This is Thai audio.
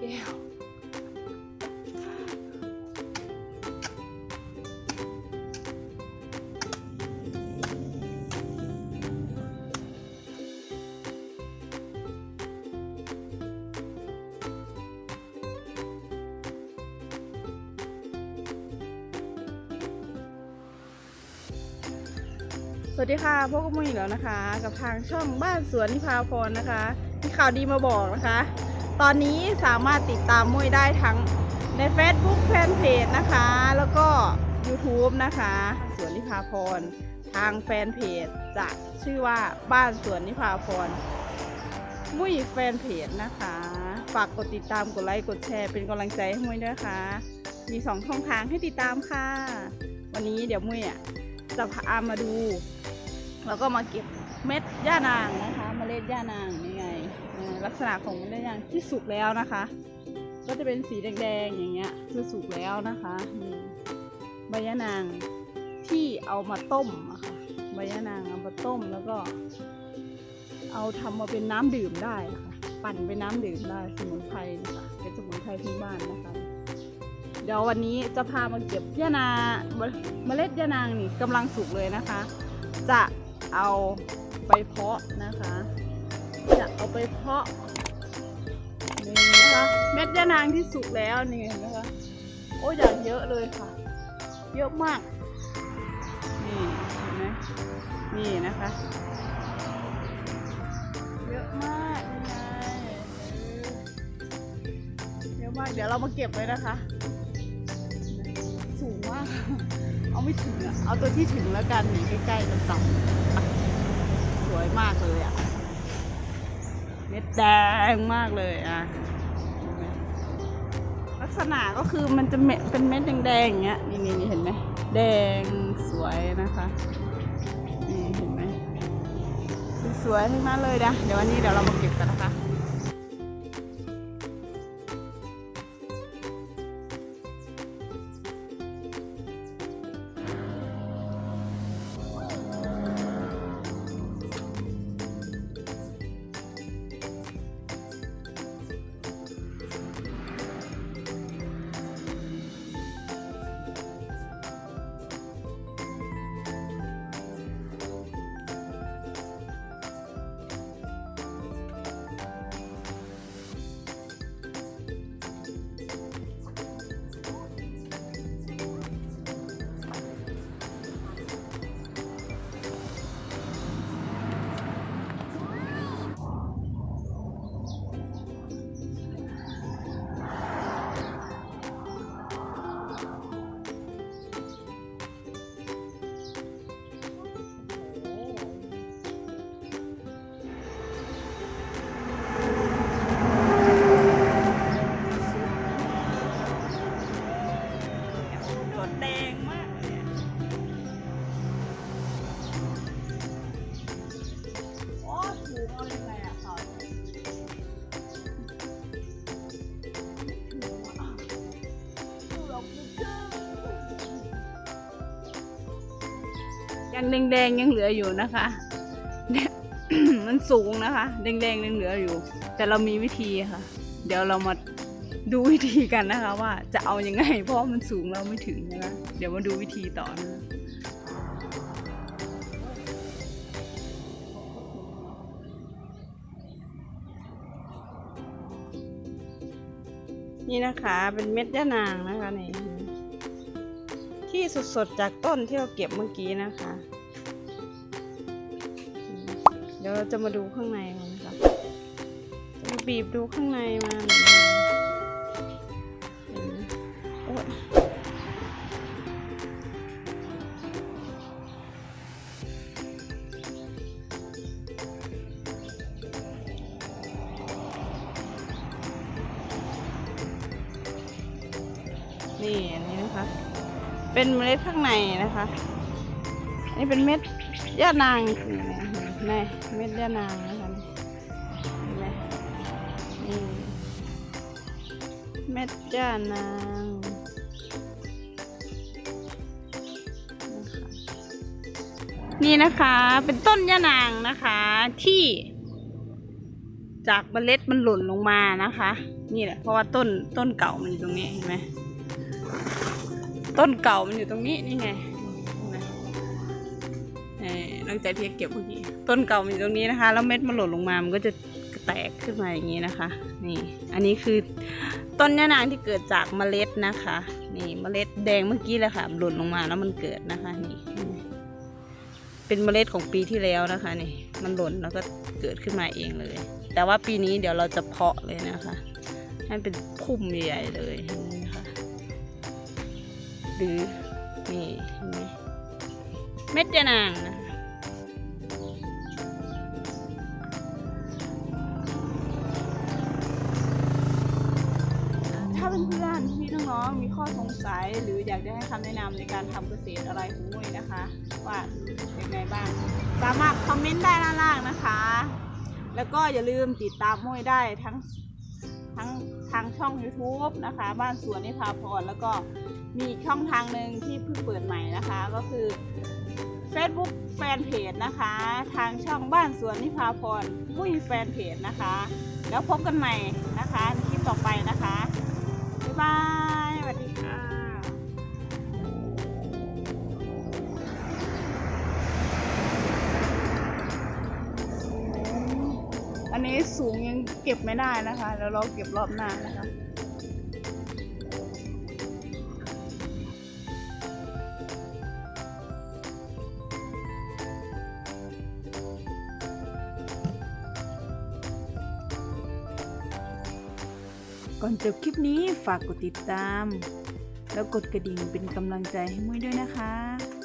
แก้วสวัสดีค่ะพวกกับมุ้ยแล้วนะคะ กับทางช่องบ้านสวนนิพาพรนะคะ มีข่าวดีมาบอกนะคะ ตอนนี้สามารถติดตามมุ้ยได้ทั้งใน Facebook แฟนเพจนะคะ แล้วก็ YouTube นะคะ สวนนิพาพร ทางแฟนเพจจะชื่อว่าบ้านสวนนิพาพร มุ้ยแฟนเพจนะคะ ฝากกดติดตามกดไลค์กดแชร์เป็นกำลังใจให้มุ้ยด้วยนะคะมีสองช่องทางให้ติดตามค่ะ วันนี้เดี๋ยวมุ้ยอะจะพามาดู แล้วก็มาเก็บเม็ดย่านางนะคะเมล็ดย่านางนี่ ลักษณะของเมล็ดย่างที่สุกแล้วนะคะ ก็จะเป็นสีแดงๆอย่างเงี้ยคือสุกแล้วนะคะมีใบย่านางที่เอามาต้มอะค่ะใบย่านางเอามาต้มแล้วก็ เอาทำมาเป็นน้ำดื่มได้ค่ะ ปั่นเป็นน้ำดื่มได้สมุนไพรนะคะเป็นสมุนไพรพื้นบ้านนะคะ เดี๋ยววันนี้จะพามาเก็บย่านางเมล็ดย่านางนี่กำลังสุกเลยนะคะ จะเอาไปเพาะนะคะ จะเอาไปเพาะนี่นะคะเม็ดยะนางที่สุกแล้วนี่เห็นไหมคะโอ้อย่างเยอะเลยค่ะ เยอะมาก นี่เห็นไหมนี่นะคะ เยอะมากนี่ไงเยอะมากเดี๋ยวเรามาเก็บเลยนะคะ สูงมาก เอาไม่ถึงอะเอาตัวที่ถึงแล้วกันนี่ใกล้ๆต่ำๆอะสวยมากเลยอะ เม็ดแดงมากเลยอะลักษณะก็คือมันจะเม็ดเป็นเม็ดแดงๆอย่างเงี้ยนี่นี่เห็นไหมแดงสวยนะคะนี่เห็นไหมสวยๆทั้งนั้นเลยนะเดี๋ยววันนี้เดี๋ยวเรามาเก็บกันนะคะ ยังแดงๆยังเหลืออยู่นะคะเนี่ยมันสูงนะคะ แดงๆยังเหลืออยู่ แต่เรามีวิธีค่ะ เดี๋ยวเรามาดูวิธีกันนะคะ ว่าจะเอายังไง เพราะมันสูงเราไม่ถึงนะคะเดี๋ยวมาดูวิธีต่อนะนี่นะคะ เป็นเม็ดยะนางนะคะนี่ ที่สดๆจากต้นที่เราเก็บเมื่อกี้นะคะ เดี๋ยวเราจะมาดูข้างในมันนะคะจะมาบีบดูข้างในมันเห็นไหมโอ๊ยนี่อันนี้นะคะ เป็นเมล็ดข้างในนะคะ อันนี้เป็นเม็ดย่านางนี่นี่เม็ดย่านางนะคะเห็นไหมนี่เม็ดย่านางนี่นะคะเป็นต้นย่านางนะคะที่ จากเมล็ดมันหล่นลงมานะคะ นี่แหละเพราะว่าต้นต้นเก่ามันอยู่ตรงนี้เห็นไหม ต้นเก่ามันอยู่ตรงนี้นี่ไงห็นไหมเอ่อน้งใจเพียเก็บเมื่อกี้ต้นเก่ามันอยู่ตรงนี้นะคะ แล้วเม็ดมันหล่นลงมา มันก็จะแตกขึ้นมาอย่างนี้นะคะ นี่ อันนี้คือต้นยะนางที่เกิดจากเมล็ดนะคะ นี่เมล็ดแดงเมื่อกี้แหละค่ะ หล่นลงมาแล้วมันเกิดนะคะ นี่ เป็นเมล็ดของปีที่แล้วนะคะ นี่ มันหล่นแล้วก็เกิดขึ้นมาเองเลย แต่ว่าปีนี้เดี๋ยวเราจะเพาะเลยนะคะ ให้เป็นพุ่มใหญ่เลย หรือนี่เห็นไหมเม็ดยะนางนะคะถ้าเป็นเพื่อนพี่น้องๆมีข้อสงสัยหรืออยากจะให้คำแนะนำในการทำเกษตรอะไรของมุ้ยนะคะ ว่าเป็นไงบ้าง สามารถคอมเมนต์ได้ด้านล่างนะคะ แล้วก็อย่าลืมติดตามมุ้ยได้ทั้ง ทั้งทางช่อง YouTube นะคะ บ้านสวนนิพาพรแล้วก็มีอีกช่องทางหนึ่งที่เพิ่งเปิดใหม่นะคะ ก็คือ Facebook แฟนเพจนะคะ ทางช่องบ้านสวนนิพาพรผู้มีแฟนเพจนะคะ แล้วพบกันใหม่นะคะในคลิปต่อไปนะคะ บ๊ายบายสวัสดีค่ะ สูงยังเก็บไม่ได้นะคะ แล้วเราเก็บรอบหน้านะคะก่อนจบคลิปนี้ฝากกดติดตาม แล้วกดกระดิ่งเป็นกำลังใจให้มุ้ยด้วยนะคะ